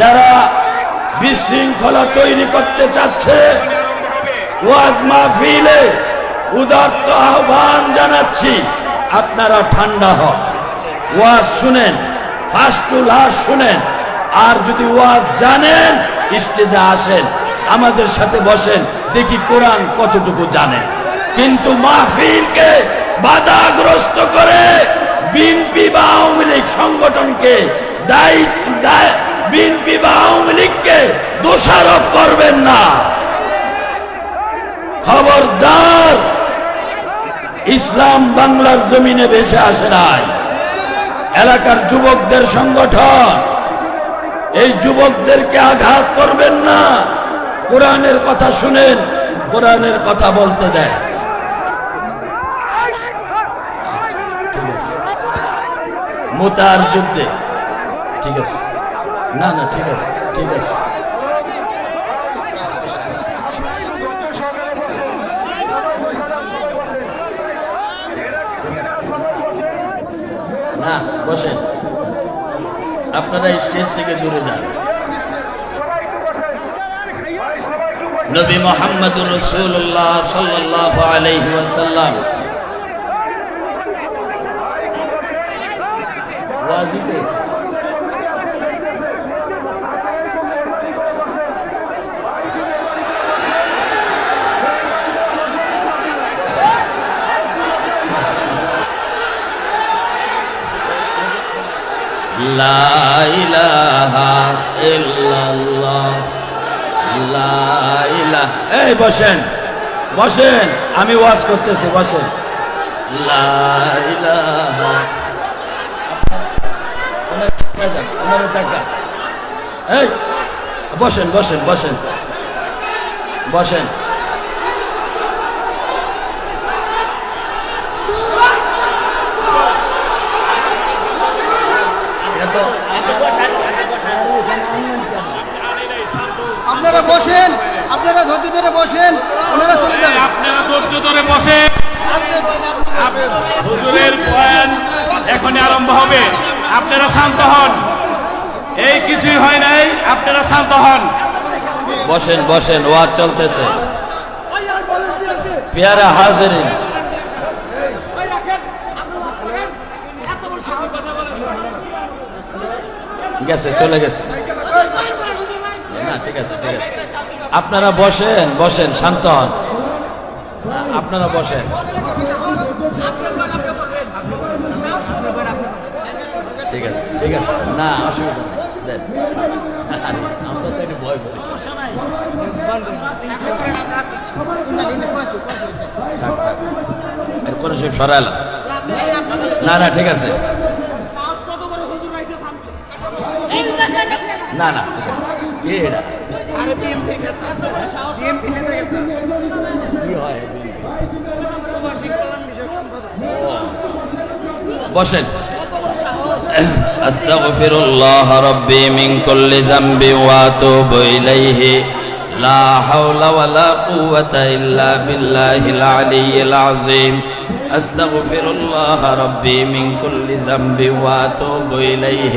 যারা বিশৃঙ্খলা তৈরি করতে চাচ্ছে, ওয়াজ মাহফিলে উদার্ত আহ্বান জানাচ্ছি, আপনারা ঠান্ডা হন। ওয়াজ শুনেন, ফার্স্ট টু লাস্ট শুনেন, আর যদি ওয়াজ জানেন, স্টেজে আসেন, আমাদের সাথে বসেন, দেখি কোরআন কতটুকু জানেন কিন্তু মাহফিলকে বাধাগ্রস্ত করে বিএনপি বা আওয়ামী লীগ সংগঠনকে দায়ী দায় বিএনপি বা আওয়ামী লীগকে দোষারোপ করবেন না। খবরদার ইসলাম বাংলার জমিনে বেশে আসে নাই। এলাকার যুবকদের সংগঠন এই যুবকদেরকে আঘাত করবেন না। কোরআনের কথা শুনেন কোরআনের কথা বলতে দেয় আচ্ছা, মোতার যুদ্ধে ঠিক আছে। না না, ঠিক আছে ঠিক আছে। না, বসেন। আপনারা স্টেজ থেকে দূরে যান। নবী মোহাম্মদুর রসুল্লাহ সাল্লাহ ওয়াসাল্লাম। লা লা এই বসেন। বসেন। আমি ওয়াজ করতেছি বসেন। বসেন বসেন বসেন। বসেন। আপনারা বসেন আপনারা ধৈর্য ধরে বসেন ওনারা চলে যান আপনারা ধৈর্য ধরে বসে হুজুরের বয়ান এখনই আরম্ভ হবে। আপনারা শান্ত হন। এই কিছুই হয় নাই আপনারা শান্ত হন। বসেন বসেন ওয়াজ চলতেছে। পেয়ারা হাজিরিন। গেছে চলে গেছে। ঠিক আছে ঠিক আছে। আপনারা বসেন বসেন শান্ত হন আপনারা বসেন। ঠিক আছে ঠিক আছে। না, অসুবিধা নেই আমরা তো একটু ভয় পাই এরপরে সব সরাইলাম না না, ঠিক আছে। না না, ঠিক আছে। কে এরা আরে বিএমপি বিএমপি নেতা কি হয় প্রবাসী কল্যাণ বিষয়ক সম্পাদক বসেন أستغفر الله ربي من كل ذنب وأتوب إليه لا حول ولا قوة إلا بالله العلي العظيم أستغفر الله ربي من كل ذنب وأتوب إليه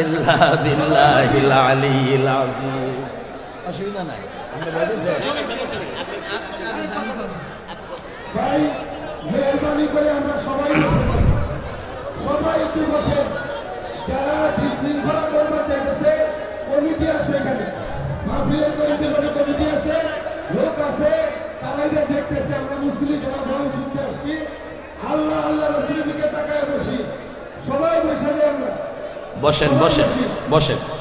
ইল্লা বিল্লাহিল আলিয়িল আযীম। অসুবিধা নাই। আপনি বলেছেন ভাই, মেহরবানি করে আমরা সবাই সবাই একটু বসে। যারা বিশৃঙ্খলা করবার চাইতেছে, কমিটি আছে এখানে। মাহফিলের কমিটি করে কমিটি আছে, লোক আছে, তারাই দেখতেছে, আমরা মুসলিম যারা বয়ান শুনতে আসছি, আল্লাহ আল্লাহ রসুলের দিকে তাকায় বসি। সবাই বসে যাই আমরা। বসেন বসেন বসেন।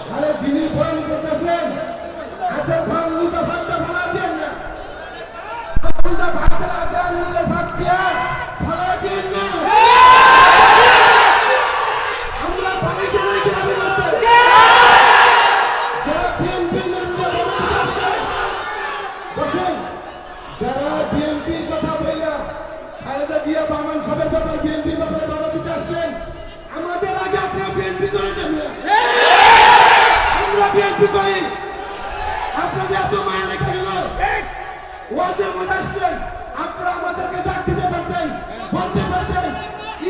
ওয়াজের মধ্যে আসলেন আপনারা আমাদেরকে ডাক দিতে পারতেন, বলতে পারতেন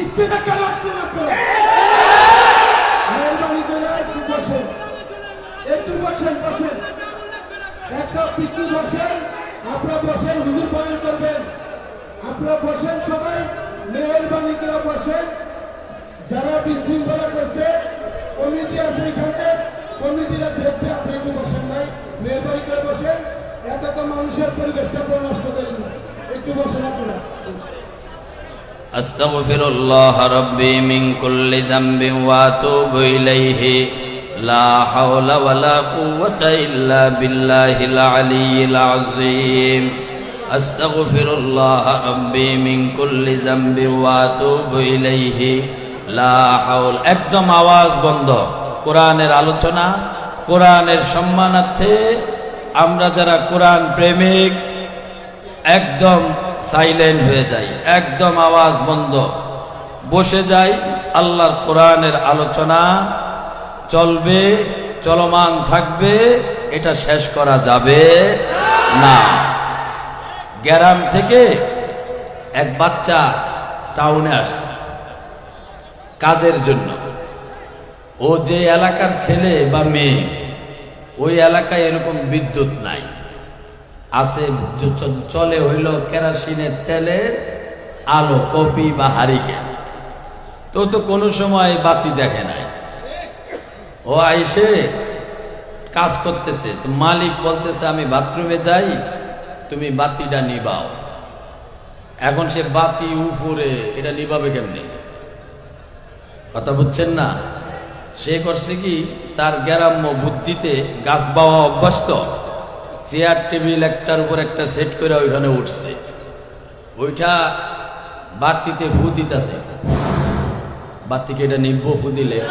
স্টেজে কেন আসলেন আপনারা। মেহরবানি করে একটু বসেন একটু বসেন বসেন একটা পিকু বসেন আপনারা বসেন, হুজুর বয়ান করবেন। আপনারা বসেন সবাই, মেহরবানি করে বসেন। যারা বিশৃঙ্খলা করছে, কমিটি আছে এখানে, কমিটিরা দেখবে, আপনি একটু বসেন নাই মেহরবানি করে বসেন। এটা তো মানুষের পরিবেশটা নষ্ট করি একটু বসনা করা أستغفر الله ربي من كل ذنب وأتوب إليه لا حول ولا قوة إلا بالله العلي العظيم أستغفر الله ربي من كل ذنب وأتوب إليه لا حول একদম আওয়াজ বন্ধ কোরআনের আলোচনা কোরআনের সম্মানার্থে আমরা যারা কোরআন প্রেমিক, একদম সাইলেন্ট হয়ে যাই, একদম আওয়াজ বন্ধ। বসে যাই, আল্লাহর কোরআনের আলোচনা চলবে, চলমান থাকবে, এটা শেষ করা যাবে না। গ্রাম থেকে এক বাচ্চা টাউনে আসছে কাজের জন্য। ও যে এলাকার ছেলে বা মেয়ে ওই এলাকায় এরকম বিদ্যুৎ নাই। আছে চলে হইল কেরাসিনের তেলে আলো, কপি বা হারিকেন। তো তো কোনো সময় বাতি দেখে নাই। ও আইসে কাজ করতেছে, তো মালিক বলতেছে, আমি বাথরুমে যাই, তুমি বাতিটা নিবাও। এখন সে বাতি উপরে, এটা নিবাবে কেমনি? কথা বুঝছেন না? সে করছে কি? তার গ্যারাম্য বুদ্ধিতে গাছ বাওয়া অভ্যস্ত। চেয়ার, টেবিল একটার উপর একটা সেট করে ওইখানে উঠছে। ওইটা বাতিতে ফু দিতেছে। বাতিকে এটা নিব্ব ফু দিলে।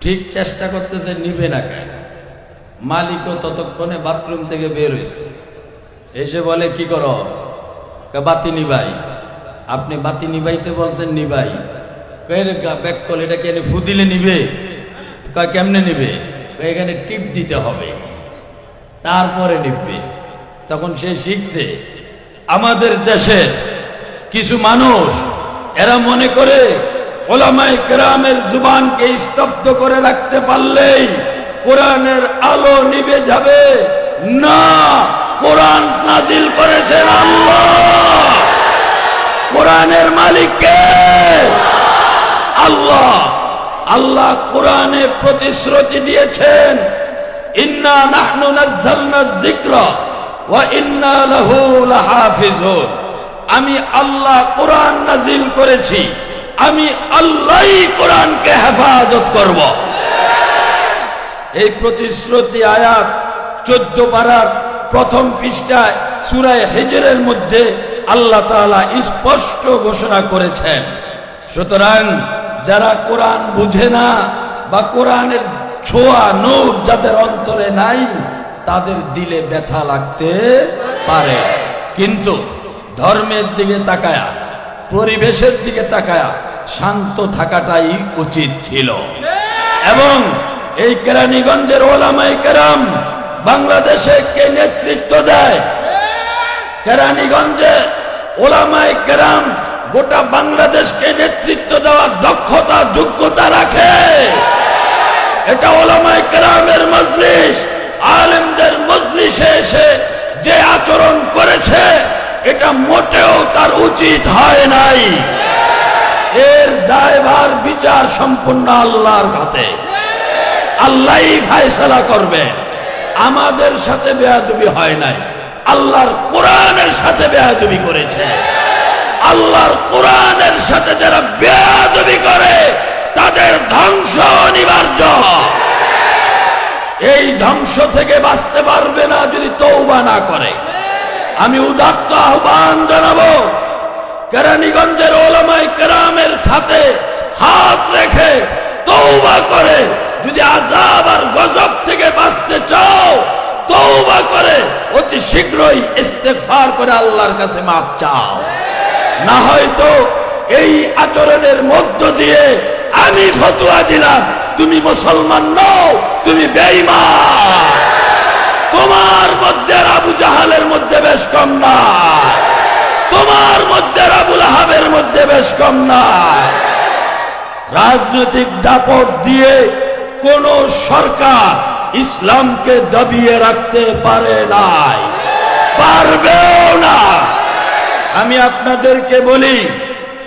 ঠিক চেষ্টা করতেছে, নিবে না কেন? মালিকও ততক্ষণে বাথরুম থেকে বের হয়েছে এসে বলে, কি করো? বাতি নিবাই। আপনি বাতি নিবাইতে বলছেন, নিবাই। এটা কেন ফু দিলে নিবে। কেমনে নিবে? এখানে টিপ দিতে হবে। তারপরে নিবে। তখন সে শিখছে, আমাদের দেশের কিছু মানুষ, এরা মনে করে ওলামাই কেরামের জুবানকে স্তব্ধ করে রাখতে পারলেই কোরআনের আলো নিবে যাবে। না, কোরআন নাজিল করেছেন আল্লাহ। কোরআনের মালিককে আল্লাহ আল্লাহ কোরআনে প্রতিশ্রুতি দিয়েছেন, ইন্না নাহনু নাজ্জালনা যিকরা ওয়া ইন্না লাহু লাহাফিজুন। আমি আল্লাহ কোরআন নাজিল করেছি, আমি আল্লাহই কোরআনকে হেফাজত করব। এই প্রতিশ্রুতি আয়াত চোদ্দ পাড়ার প্রথম পৃষ্ঠায় সুরায় হেজরের মধ্যে আল্লাহ তাআলা স্পষ্ট ঘোষণা করেছেন। সুতরাং যারা কোরআন বুঝে না বা কোরআনের ছোঁয়া, নূর যাদের অন্তরে নাই, তাদের দিলে ব্যথা লাগতে পারে। কিন্তু ধর্মের দিকে তাকায়া, পরিবেশের দিকে তাকায়া শান্ত থাকাটাই উচিত ছিল। এবং এই কেরানীগঞ্জের ওলামাই কেরাম বাংলাদেশে কে নেতৃত্ব দেয়? কেরানীগঞ্জে ওলামাই কেরাম গোটা বাংলাদেশকে নেতৃত্ব দেওয়ার দক্ষতা, যোগ্যতা রাখে। এটা ওলামাই কেরামের মজলিস, আলেমদের মজলিসে এসে যে আচরণ করেছে, এটা মোটেও তার উচিত হয় নাই। এর দায়ভার, বিচার সম্পূর্ণ আল্লাহর হাতে। আল্লাহই ফায়সালা করবে। আমাদের সাথে বেয়াদবি হয় নাই। আল্লাহর কোরআনের সাথে বেয়াদবি করেছে। আল্লাহর কোরআনের সাথে যারা বেয়াদবি করে, তাদের ধ্বংস অনিবার্য। এই ধ্বংস থেকে বাঁচতে পারবে না যদি তৌবা না করে। আমি উদাত্ত আহ্বান জানাব, কেরানীগঞ্জের ওলামাই কেরামের খাতে হাত রেখে তৌবা করে। যদি আজাব আর গজব থেকে বাঁচতে চাও তৌবা করে। অতি শীঘ্রই ইস্তেগফার করে আল্লাহর কাছে মাপ চাও। না হয়তো এই আচরণের মধ্য দিয়ে আমি ফতুয়া দিলাম, তুমি মুসলমান নও, তুমি বেঈমান। তোমার মধ্যে আবু জাহালের মধ্যে বেশ কম না। তোমার মধ্যে আবুল আহাবের মধ্যে বেশ কম না। রাজনৈতিক দাপট দিয়ে কোন সরকার ইসলামকে দাবিয়ে রাখতে পারে নাই। পারবেও না আমি আপনাদেরকে বলি,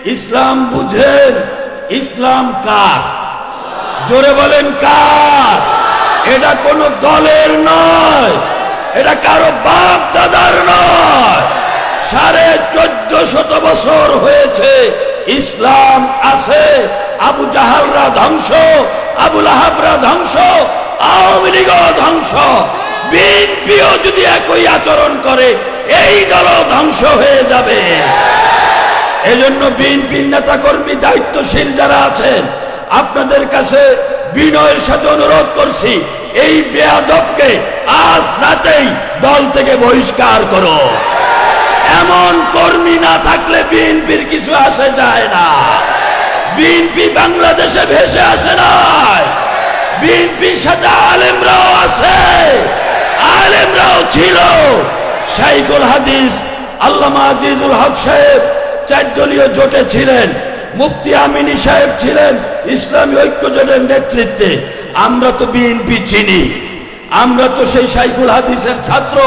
ইসলাম বুঝেন, ইসলাম কার? জোরে বলেন কার? এটা কোনো দলের নয়, এটা কারও বাপ দাদার নয়। সাড়ে চোদ্দ শত বছর হয়েছে, ইসলাম আছে, আবু জাহালরা ধ্বংস আবুল আহাবরা ধ্বংস, আওয়ামী লীগও ধ্বংস। বিএনপিও যদি একই আচরণ করে এই দলও ধ্বংস হয়ে যাবে। এজন্য বিএনপির নেতা কর্মী দায়িত্বশীল যারা আছেন, আপনাদের কাছে বিনয়ের সাথে অনুরোধ করছি, এই বেয়াদবকে আজ রাতেই দল থেকে বহিষ্কার করো। এমন কর্মী না থাকলে বিএনপির কিছু আসে যায় না। বিএনপি বাংলাদেশে ভেসে আসে নাই। বিএনপির সাথে আলেমরাও আছে। আলেমরাও ছিল। শাইকুল হাদিস, আল্লামা আজিজুল হক সাহেব চার দলীয় জোটে ছিলেন, মুফতি আমিনী সাহেব ছিলেন ইসলামী ঐক্য জোটের নেতৃত্বে। আমরা তো বিএনপি চিনি, আমরা তো সেই শাইকুল হাদিসের ছাত্র,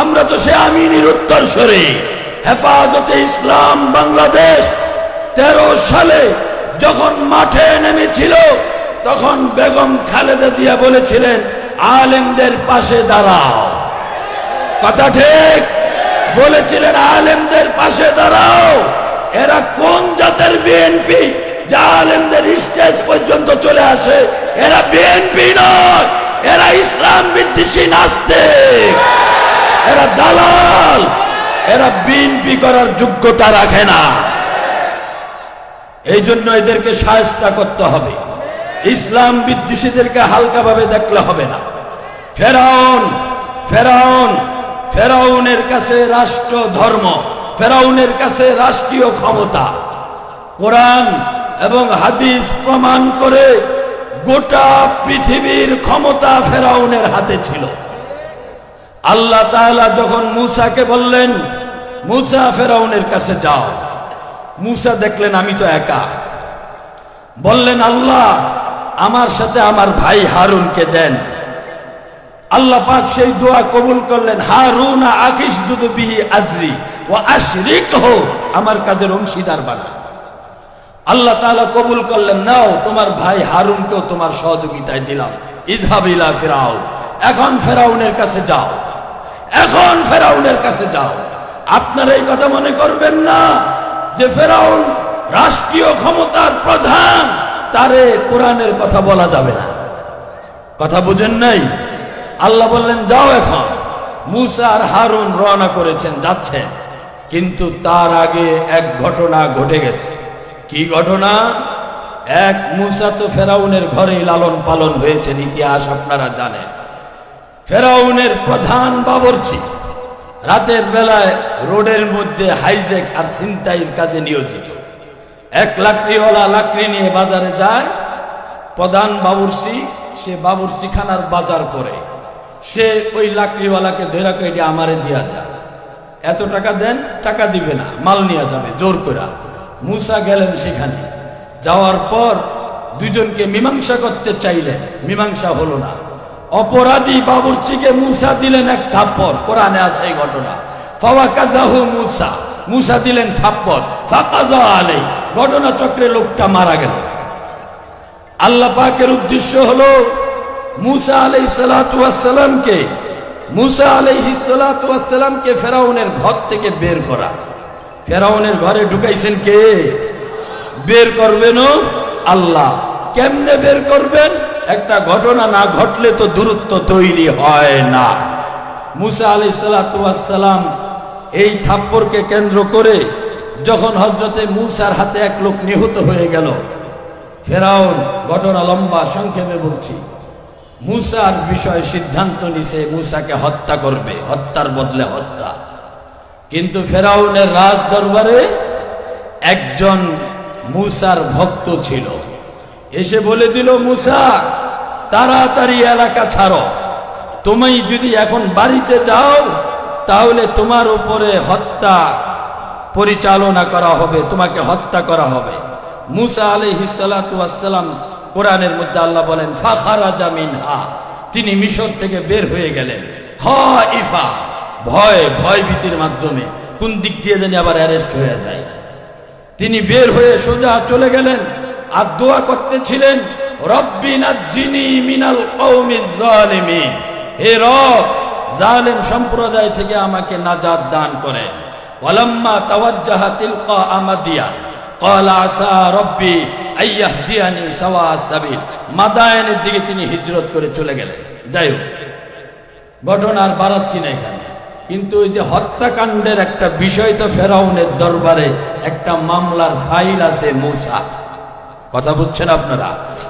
আমরা তো সে আমিনীর উত্তরসূরি। হেফাজতে ইসলাম বাংলাদেশ তেরো সালে যখন মাঠে নেমেছিল, তখন বেগম খালেদা জিয়া বলেছিলেন, আলেমদের পাশে দাঁড়াও। কথা ঠিক? বলেছিলেন আলেমদের পাশে দাঁড়াও। এরা কোন জাতের বিএনপি যা আলেমদের স্টেজ পর্যন্ত চলে আসে। এরা বিএনপি নয়, এরা ইসলাম বিদ্বেষী নাস্তিক। এরা দালাল, এরা বিএনপি করার যোগ্যতা রাখে না। এই জন্য এদেরকে সায়স্তা করতে হবে। ইসলাম বিদ্বেষীদেরকে হালকাভাবে দেখলে হবে না। ফেরাউন ফেরাউন ফেরাউনের কাছে রাষ্ট্র ধর্ম, ফেরাউনের কাছে রাষ্ট্রীয় ক্ষমতা। কোরআন এবং হাদিস প্রমাণ করে গোটা পৃথিবীর ক্ষমতা ফেরাউনের হাতে ছিল। আল্লাহ তাআলা যখন মুসাকে বললেন, মুসা, ফেরাউনের কাছে যাও। মুসা দেখলেন, আমি তো একা। বললেন, আল্লাহ, আমার সাথে আমার ভাই হারুনকে দেন। আল্লাহ পাক সেই দোয়া কবুল করলেন, হারুন আকিস দুদবিহি আজরি ও আশরিক হো আমার কাজের অংশীদার বানা। আল্লাহ তাআলা কবুল করলেন, নাও, তোমার ভাই হারুনকেও তোমার সহযোগিতায় দিলাম। ইজহাবিলা ফেরাও এখন ফেরাউনের কাছে যাও। এখন ফেরাউনের কাছে যাও। আপনারা এই কথা মনে করবেন না যে ফেরাউন রাষ্ট্রীয় ক্ষমতার প্রধান, তারে কোরআনের কথা বলা যাবে না। কথা বুঝেন নাই? আল্লাহ বললেন, যাও এখন। মুসা আর হারুন রওনা করেছেন, যাচ্ছেন। কিন্তু তার আগে এক ঘটনা ঘটে গেছে। কি ঘটনা? এক মুসা তো ফেরাউনের ঘরেই লালন পালন হয়েছেন, ইতিহাস আপনারা জানেন। ফেরাউনের প্রধান বাবরচি, রাতের বেলায় রোডের মধ্যে হাইজেক আর ছিনতাইয়ের কাজে নিয়োজিত। এক লাকড়িওয়ালা লাকড়ি নিয়ে বাজারে যায়, প্রধান বাবুরসি সে বাবুরসি খানার বাজার করে। সে ওই লাকড়িওয়ালাকে ধরা কেটে আমারে দিয়া যায় এত টাকা দেন, টাকা দিবে না, মাল নিয়ে যাবে, জোর করে মুসা গেলেন সেখানে। যাওয়ার পর দুজনকে মীমাংসা করতে চাইলেন, মীমাংসা হলো না। অপরাধী বাবুরচিকে মুসা দিলেন এক থাপ্পড়, কোরআনে আছে এই ঘটনা। ফাওয়াকাজাহু মুসা মুসা দিলেন থাপ্পড় ফাকাজা আলাই ঘটনা চক্রে লোকটা মারা গেল। আল্লাহ পাকের উদ্দেশ্য হলো মুসা আলাই সালাতামকে মুসা আলাইহি সালাতামকে ফেরাউনের ঘর থেকে বের করা। ফেরাউনের ঘরে ঢুকাইছেন কে? বের করবেন আল্লাহ। কেমনে বের করবেন? একটা ঘটনা না ঘটলে তো দূরত্ব তৈরি হয় না। মুসা আলি সালাম এই থাপ্পরকে কেন্দ্র করে যখন হজরতে মুসার হাতে এক লোক নিহত হয়ে গেল, ফেরাউন, ঘটনা লম্বা, সংক্ষেপে বলছি। মুসার বিষয়ে সিদ্ধান্ত নিছে, মুসাকে হত্যা করবে, হত্যার বদলে হত্যা। কিন্তু ফেরাউনের রাজ দরবারে একজন মুসার ভক্ত ছিল। এসে বলে দিল, মুসা, তাড়াতাড়ি এলাকা ছাড়ো। তুমি যদি এখন বাড়িতে যাও, তাহলে তোমার উপরে হত্যা পরিচালনা করা হবে, তোমাকে হত্যা করা হবে। মুসা আলী হিসালাতাম কোরআনের মধ্যে আল্লাহ বলেন ফাখারা জামিন হা তিনি মিশর থেকে বের হয়ে গেলেন। খ ইফা ভয় ভয় ভীতির মাধ্যমে। কোন দিক দিয়ে যেন আবার অ্যারেস্ট হয়ে যায়। তিনি বের হয়ে সোজা চলে গেলেন আর দোয়া করতেছিলেন মিনাল হে জালেম সম্প্রদায় থেকে আমাকে নাজাদ দান আমাদিয়া। আইয়াহ দিয়ানি সাওয়া সাবিল। মাদায়নের দিকে তিনি হিজরত করে চলে গেলেন। যাই হোক, ঘটনার বাড়াচ্ছি না এখানে। কিন্তু ওই যে হত্যাকাণ্ডের একটা বিষয় তো ফেরাউনের দরবারে, একটা মামলার ফাইল আছে মূসা। কথা বুঝছেন আপনারা?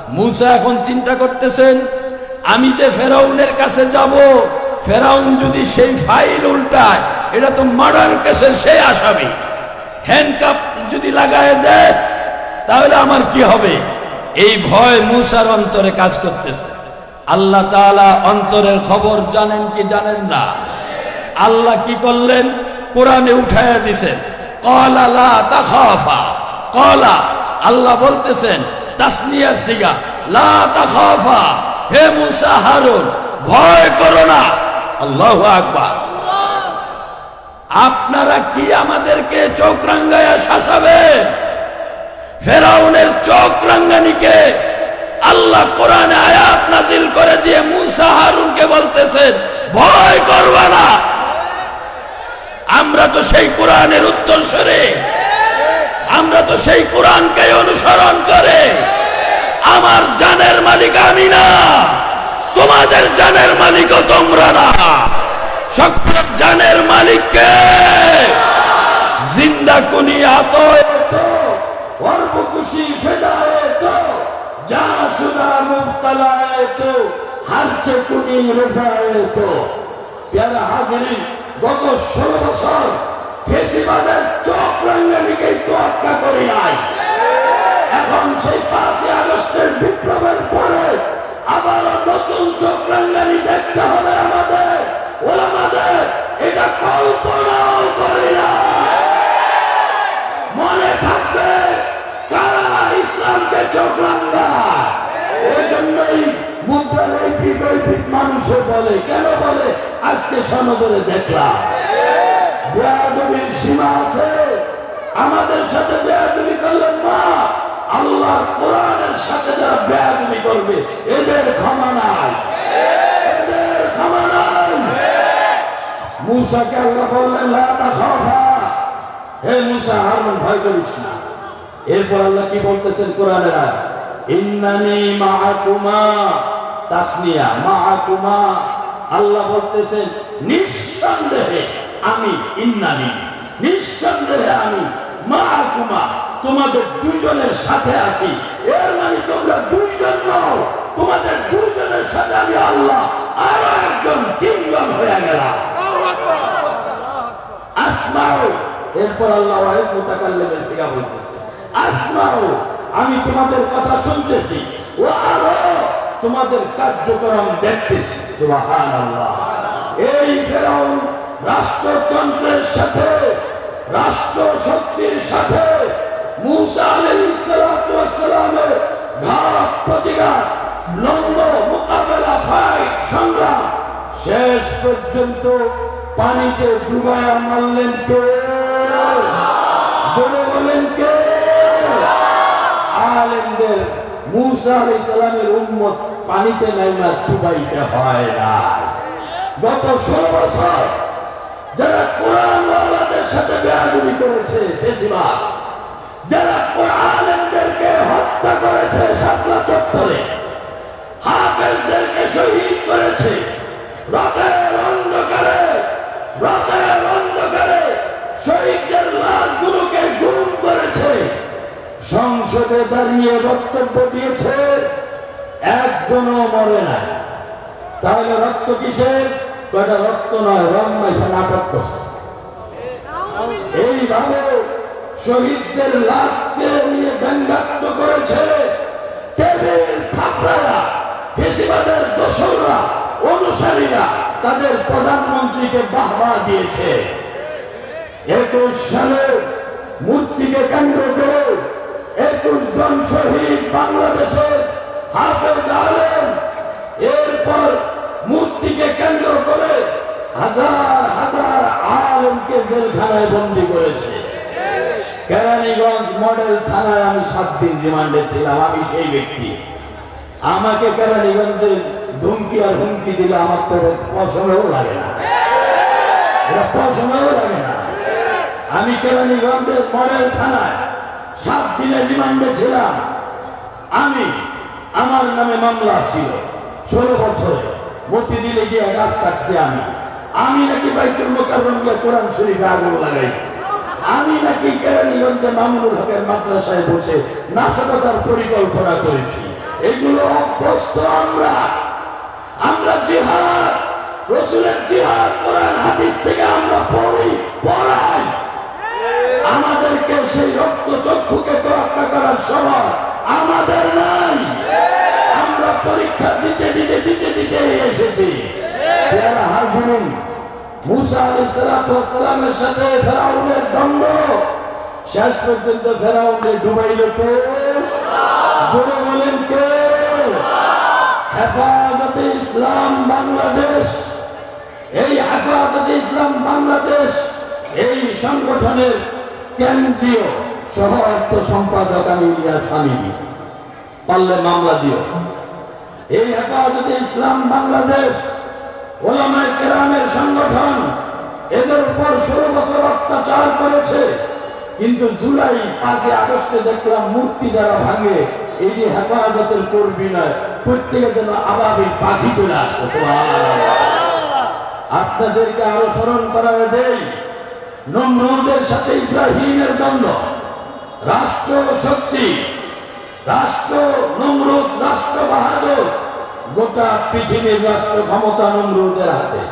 মূসা এখন চিন্তা করতেছেন, আমি যে ফেরাউনের কাছে যাব, ফেরাউন যদি সেই ফাইল উল্টায়, এটা তো মার্ডার কেসের সেই আসামি। হ্যান্ডকাপ যদি লাগায় দেয় তাহলে আমার কি হবে? এই ভয় মূসার অন্তরে কাজ করতেছে। আল্লাহ তাআলা অন্তরের খবর জানেন কি জানেন না? আল্লাহ কি করলেন? কোরআনে উঠাইয়া দিছেন। তাখাফা। কলা আল্লাহ বলতেছেন তাসনিয়া সিগা লা তাখাফা। হে মুসা হারুন ভয় করো না। আল্লাহু আকবার। আপনারা কি আমাদেরকে চোখ রাঙ্গায়া শাসাবেন? ফেরাউনের চোখ রাঙ্গানিকে আল্লাহ কোরআনে আয়াত নাজিল করে দিয়ে মুসা হারুনকে বলতেছেন, ভয় করবা না। আমরা তো সেই কোরআনের উত্তর সরে আমরা তো সেই কোরআনকে অনুসরণ করে। আমার জানের মালিক আমি না। তোমাদের জানের মালিকও তোমরা না। সকল জানের মালিককে জিন্দা কুনি আতো যা সুদা মুবতলায়ে তো হারছে কুনি রেজায়ে তো পেয়ারা হাজিরি, গত ষোলো বছর ফেসিবাদের চোখ রাঙ্গানিকেই তো আটকা করি নাই। এখন সেই পাঁচই আগস্টের বিপ্লবের পরে আবার নতুন চোখ রাঙ্গানি দেখতে হবে আমাদের, ওলামাদের। এটা কল্পনাও করি না মনে থাকবে ইসলামকে চোখ রাঙ্গায় ওই জন্যই মুদ্রার এই পিঠ মানুষে বলে, কেন বলে? আজকে সনদরে দেখলাম। সীমা আছে। আমাদের সাথে বেয়াদবি করলেন না আল্লাহ কোরআনের সাথে যারা বেয়াদবি করবে, এদের ক্ষমা নাই। এদের ক্ষমা নাই। মুসাকে আল্লাহ বললেন হে মুসা হারুন ভয় করিস না। এরপর আল্লাহ কি বলতেছেন কোরআনের আয়াত ইন্নানি মাআকুমা তাসনিয়া, মাআকুমা। আল্লাহ বলতেছেন, নিঃসন্দেহে আমি, ইন্নানি, নিঃসন্দেহে আমি তোমাদের সাথে আছি। এর মানে তোমরা দুইজন তোমাদের দুইজনের সাথে আমি আল্লাহ আরও একজন তিনজন হয়ে গেলাম। আসমাও, এরপর আল্লাহ ওয়াহিদ মুতাকাল্লিমের সিগা বলতেছে আসমাও, আমি তোমাদের কথা শুনতেছি। ও আরও, তোমাদের কার্যক্রম দেখতেছি। এই ফেরাউন রাষ্ট্রতন্ত্রের সাথে রাষ্ট্র শক্তির সাথে মোকাবেলা শেষ পর্যন্ত পানিতে ডুবায়া মারলেন কে? মুসা আলাই সালামের উম্মত পানিতে নাইমা চুবাইতে হয় না গত ষোলো বছর যারা কোরআন সাথে বেয়াদবি করেছে ফেসিবাদ যারা কোরআনদেরকে হত্যা করেছে সাতলা চত্বরে, হাফেজদেরকে শহীদ করেছে রাতের অন্ধকারে রাতের অন্ধকারে শহীদদের লাশগুলোকে গুম করেছে সংসদে দাঁড়িয়ে বক্তব্য দিয়েছে, একজনও মরে না তাহলে রক্ত কিসের? কয়টা রক্ত নয়, রং মাইফা নাটক করছে। এইভাবে শহীদদের লাশকে নিয়ে ব্যঙ্গাত্ম করেছে দোসররা, অনুসারীরা, তাদের প্রধানমন্ত্রীকে বাহবা দিয়েছে। একুশ সালে মূর্তিকে কেন্দ্র করে একুশ জন শহীদ বাংলাদেশের হাফেজ আলেম। এরপর মূর্তিকে কেন্দ্র করে হাজার হাজার আলেমকে জেলখানায় বন্দি করেছে। কেরানীগঞ্জ মডেল থানায় আমি সাত দিন রিমান্ডে ছিলাম, আমি সেই ব্যক্তি। আমাকে কেরানীগঞ্জে ধুমকি আর হুমকি দিলে আমার তো পছন্দও লাগে না। পছন্দও লাগে না। আমি কেরানীগঞ্জের মডেল থানায় সাত দিনের রিমান্ডে ছিলাম। আমি, আমার নামে মামলা ছিল। ষোলো বছরে মতি দিলে গিয়ে গাছ কাটছি আমি। আমি নাকি বাইতুল মোকাররম গিয়ে কোরআন শরীফে আগুন লাগাইছি। আমি নাকি কেরানীগঞ্জে মামুনুল হকের মাদ্রাসায় বসে নাশকতার পরিকল্পনা করেছি। এগুলো অভ্যস্ত আমরা। আমরা জিহাদ, রসুলের জিহাদ, কোরআন, হাদিস থেকে আমরা পড়ি, পড়াই। আমাদেরকে সেই রক্ত চক্ষুকে তোয়াক্কা করার সময় আমাদের নাই। আমরা পরীক্ষা দিতে দিতে দিতে দিতে এসেছি। শেষ ইসলাম বাংলাদেশ। এই হেফাজতে ইসলাম বাংলাদেশ এই সংগঠনের কেন্দ্রীয় সহ অর্থ সম্পাদক আমি ইলিয়াস হামিদি। পারলে মামলা দিও। এই হেফাজতে ইসলাম বাংলাদেশ, ওলামায় কেরামের সংগঠন এদের উপর ষোলো বছর অত্যাচার করেছে। কিন্তু জুলাই পাঁচই আগস্টে দেখলাম মূর্তি যারা ভাঙে। এই যে হেফাজতের কর্মী নয়, প্রত্যেকে যেন আবাবিল পাখি চলে আসছে। আপনাদেরকে আরও স্মরণ করায় দেই নমরুদের সাথে ইব্রাহিমের দ্বন্দ্ব। রাষ্ট্র শক্তি, রাষ্ট্র নমরুদ, রাষ্ট্র বাহাদুর, গোটা পৃথিবীর রাষ্ট্র ক্ষমতা নমরুদের হাতে।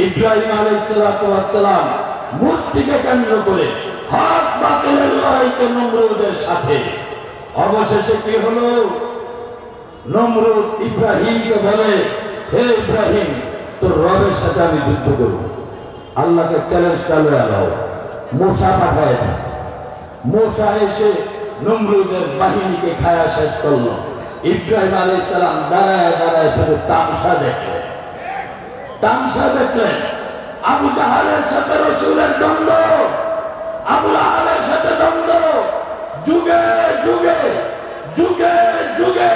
ইব্রাহিম আলাইসালাম মূর্তিকে কেন্দ্র করে হক বাতিলের লড়াইতে নমরুদের সাথে। অবশেষে কি হলো? নমরুদ ইব্রাহিমকে বলে, হে ইব্রাহিম, তোর রবের সাথে আমি যুদ্ধ করব। আল্লাহকে চ্যালেঞ্জ চালু আলাও মশা পাঠায়। মশা এসে নমরুদের বাহিনীকে খায়া শেষ করল। ইব্রাহিম আলাই সালাম দাঁড়ায় দাঁড়ায় শুধু তামসা দেখলেন তামসা দেখলেন আবু জাহালের সাথে রসুলের দ্বন্দ্ব, আবু আহালের সাথে দ্বন্দ্ব। যুগে যুগে যুগে যুগে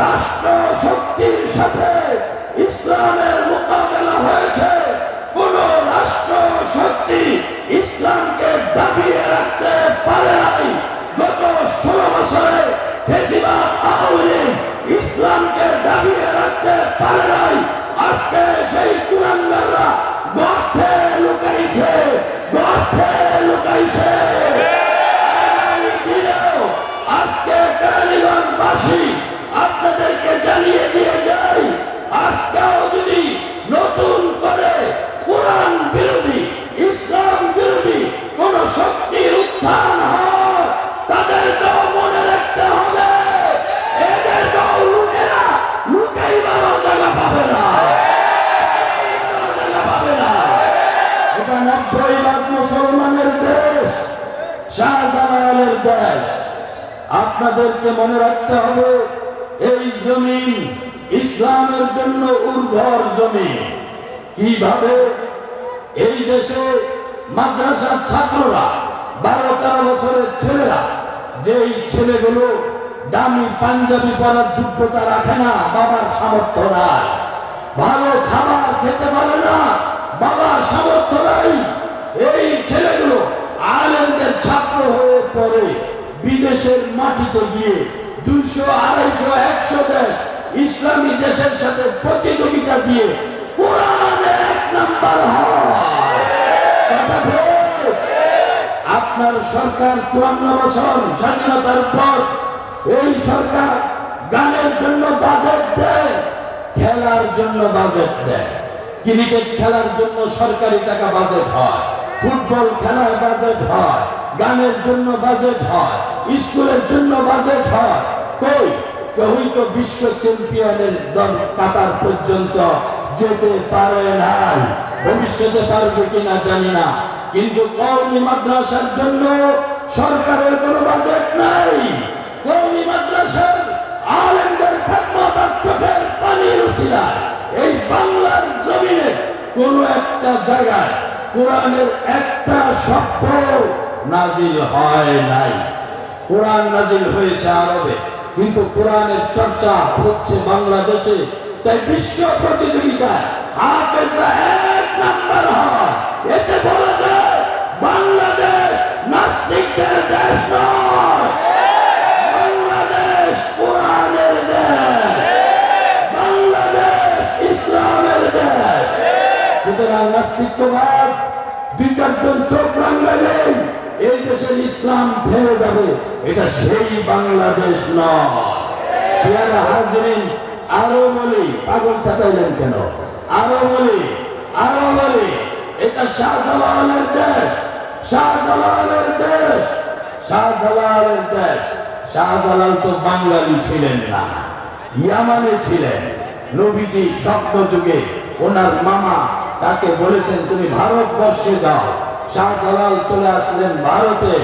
রাষ্ট্র শক্তির সাথে ইসলামের মোকাবেলা হয়েছে। দাবিয়ে রাখতে পারে নাই গত ষোলো বছরে ফেসিবাদ আওয়ামী ইসলামকে দাবিয়ে রাখতে পারে নাই আজকে সেই কুরাঙ্গাররা গর্থে লুকাইছে গর্থে লুকাইছে আজকে কেরানীগঞ্জবাসী আপনাদেরকে জানিয়ে দিয়ে যাই আজকেও যদি নতুন আপনাদেরকে মনে রাখতে হবে, এই জমি ইসলামের জন্য উর্বর জমি। কীভাবে এই দেশে মাদ্রাসার ছাত্ররা বারো তেরো বছরের ছেলেরা, যেই ছেলেগুলো দামি পাঞ্জাবি পরার যোগ্যতা রাখে না, বাবার সামর্থ্য নাই। ভালো খাবার খেতে পারে না, বাবার সামর্থ্য নাই। এই ছেলেগুলো আলেমদের ছাত্র হয়ে পড়ে। বিদেশের মাটিতে গিয়ে দুইশো, আড়াইশো, একশো দেশ ইসলামী দেশের সাথে প্রতিযোগিতা দিয়ে? আপনার সরকার চুয়ান্ন বছর স্বাধীনতার পর এই সরকার গানের জন্য বাজেট দেয়, খেলার জন্য বাজেট দেয় ক্রিকেট খেলার জন্য সরকারি টাকা বাজেট হয় ফুটবল খেলার বাজেট হয় গানের জন্য বাজেট হয়, স্কুলের জন্য বাজেট হয়। কই? কেউই তো বিশ্ব চ্যাম্পিয়নের দল কাতার পর্যন্ত যেতে পারে নাই। ভবিষ্যতে পারবে কিনা জানি না। কিন্তু কৌমি মাদ্রাসার জন্য সরকারের কোনো বাজেট নাই। কৌমি মাদ্রাসার আলেমদের চোখের পানির উশিলায়। এই বাংলার জমিনে কোন একটা জায়গায় কোরআনের একটা শব্দ নাজিল হয় নাই। কোরআন নাজিল হয়েছে আরবে, কিন্তু কোরআনের চর্চা হচ্ছে বাংলাদেশে। তাই বিশ্ব প্রতিযোগিতায় হাফেজরা এক বাংলাদেশ বাংলাদেশ বাংলাদেশ ইসলামের সুতরাং নাস্তিক্যবাদ দুই চারজন চোখ রাঙালেই এই দেশের ইসলাম ফেলে যাবে। এটা সেই বাংলাদেশ নয়। আরও বলি, পাগল সাজাইলেন কেন? আরও বলি আরও বলি, এটা শাহজালালের দেশ শাহজালালের দেশ শাহজালালের দেশ। শাহজালাল তো বাঙালি ছিলেন না, ইয়ামানে ছিলেন। নবীজি স্বপ্ন যুগে ওনার মামা তাকে বলেছেন, তুমি ভারতবর্ষে যাও। শাহজালাল চলে আসলেন ভারতে।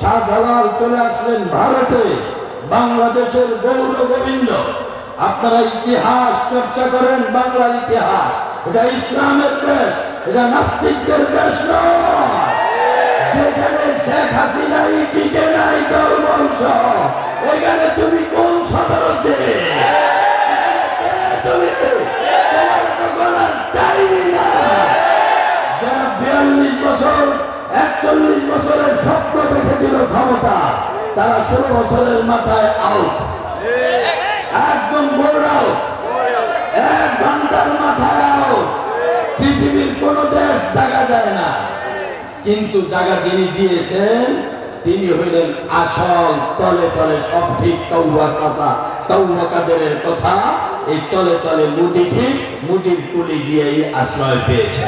শাহজালাল চলে আসলেন ভারতে। বাংলাদেশের গৌর গোবিন্দ। আপনারা ইতিহাস চর্চা করেন বাংলার ইতিহাস। এটা ইসলামের দেশ, এটা নাস্তিকদের দেশ নয়। যেখানে শেখ নাই তোর বংশ ওইখানে তুমি কোন সাধারণতে একচল্লিশ বছরের স্বপ্ন দেখেছিল ক্ষমতা। তারা ষোলো বছরের মাথায় আউট একদম বোর্ড আউট এক ঘণ্টার মাথায় আউট পৃথিবীর কোন দেশ জায়গা যায় না। কিন্তু জায়গা যিনি দিয়েছেন, তিনি হইলেন আসল, তলে তলে সব ঠিক তৌবা কথা। তৌবা কাদেরের কথা, এই তলে তলে মুদি ঠিক, মুদির কুলি দিয়েই আশ্রয় পেয়েছে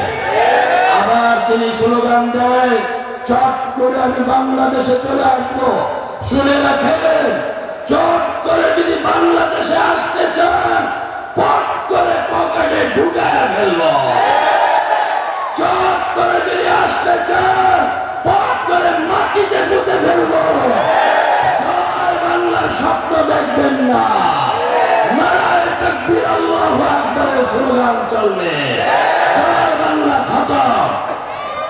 আবার তিনি স্লোগান দেয় চট করে আমি বাংলাদেশে চলে আসব। শুনে রাখেন, চট করে যদি বাংলাদেশে আসতে চান, পট করে পকেটে ঢুকায় ফেলব। চট করে যদি আসতে চান, পট করে মাটিতে পুঁতে ফেলব। বাংলার স্বপ্ন দেখবেন না। চলবে। বাংলা খতম।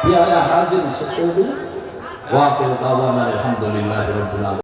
পেয়ারা হাজির শেষ করে দিন ওয়াকিল দাওয়ানা আলহামদুলিল্লাহ রাব্বিল আলামিন